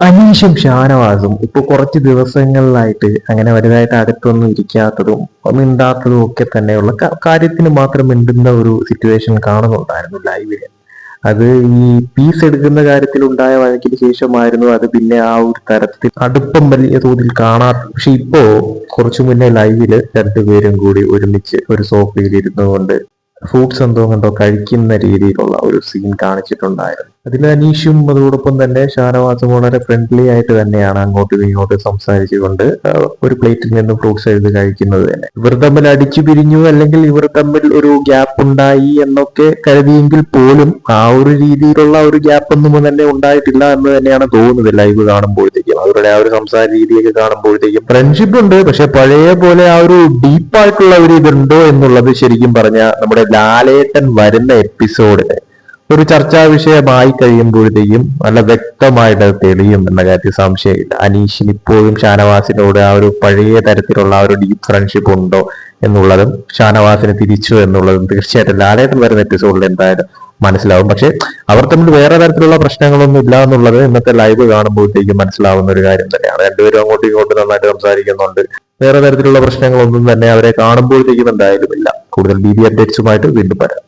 അനീഷും ഷാനവാസും ഇപ്പൊ കുറച്ച് ദിവസങ്ങളിലായിട്ട് അങ്ങനെ വലുതായിട്ട് അടുത്തൊന്നും ഇരിക്കാത്തതും മിണ്ടാത്തതും ഒക്കെ തന്നെയുള്ള കാര്യത്തിന് മാത്രം മിണ്ടുന്ന ഒരു സിറ്റുവേഷൻ കാണുന്നുണ്ടായിരുന്നു ലൈവിൽ അത് ഈ പീസ് എടുക്കുന്ന കാര്യത്തിൽ ഉണ്ടായ വഴക്കിന് ശേഷമായിരുന്നു അത് പിന്നെ ആ ഒരു തരത്തിൽ അടുപ്പം വലിയ തോതിൽ കാണാത്ത പക്ഷെ ഇപ്പോ കുറച്ചു മുന്നേ ലൈവിൽ രണ്ടുപേരും കൂടി ഒരുമിച്ച് ഒരു സോഫയിൽ ഇരുന്നുകൊണ്ട് ഫ്രൂട്ട്സ് എന്തോ കണ്ടോ കഴിക്കുന്ന രീതിയിലുള്ള ഒരു സീൻ കാണിച്ചിട്ടുണ്ടായിരുന്നു. അതിൽ അനീഷും അതോടൊപ്പം തന്നെ ഷാനവാസും വളരെ ഫ്രണ്ട്ലി ആയിട്ട് തന്നെയാണ് അങ്ങോട്ടും ഇങ്ങോട്ടും സംസാരിച്ചുകൊണ്ട് ഒരു പ്ലേറ്റിൽ നിന്ന് ഫ്രൂട്ട്സ് എടുത്ത് കഴിക്കുന്നത് തന്നെ. ഇവർ തമ്മിൽ അടിച്ചു പിരിഞ്ഞു അല്ലെങ്കിൽ ഇവർ തമ്മിൽ ഒരു ഗ്യാപ്പ് ഉണ്ടായി എന്നൊക്കെ കരുതിയെങ്കിൽ പോലും ആ ഒരു രീതിയിലുള്ള ഒരു ഗ്യാപ്പ് ഒന്നും തന്നെ ഉണ്ടായിട്ടില്ല എന്ന് തന്നെയാണ് തോന്നുന്നത് ലൈവ് കാണുമ്പോഴത്തേക്കും. അവരുടെ ആ ഒരു സംസാര രീതിയൊക്കെ കാണുമ്പോഴത്തേക്കും ഫ്രണ്ട്ഷിപ്പ് ഉണ്ട് പക്ഷെ പഴയ പോലെ ആ ഒരു ഡീപ്പായിട്ടുള്ള ഒരു ഇതുണ്ടോ എന്നുള്ളത് ശരിക്കും പറഞ്ഞ നമ്മുടെ ലാലേട്ടൻ വരുന്ന എപ്പിസോഡിന് ഒരു ചർച്ചാ വിഷയമായി കഴിയുമ്പോഴത്തേക്കും നല്ല വ്യക്തമായിട്ട് തെളിയും എന്ന കാര്യത്തിൽ സംശയമില്ല. അനീഷിന് ഇപ്പോഴും ഷാനവാസിനോട് ആ ഒരു പഴയ തരത്തിലുള്ള ആ ഒരു ഡീപ് ഫ്രണ്ട്ഷിപ്പ് ഉണ്ടോ എന്നുള്ളതും ഷാനവാസിന് തിരിച്ചു എന്നുള്ളതും തീർച്ചയായിട്ടും ലാലേട്ടൻ വരുന്ന എപ്പിസോഡിൽ എന്തായാലും മനസ്സിലാവും. പക്ഷെ അവർ തമ്മിൽ വേറെ തരത്തിലുള്ള പ്രശ്നങ്ങളൊന്നും ഇല്ല എന്നുള്ളത് ഇന്നത്തെ ലൈവ് കാണുമ്പോഴത്തേക്കും മനസ്സിലാവുന്ന ഒരു കാര്യം തന്നെയാണ്. രണ്ടുപേരും അങ്ങോട്ടും ഇങ്ങോട്ടും നന്നായിട്ട് സംസാരിക്കുന്നുണ്ട്. വേറെ തരത്തിലുള്ള പ്രശ്നങ്ങളൊന്നും തന്നെ അവരെ കാണുമ്പോഴത്തേക്കും എന്തായാലും ഇല്ല. കൂടുതൽ ബി ബി അപ്ഡേറ്റ്സുമായിട്ട് വീണ്ടും വരാം.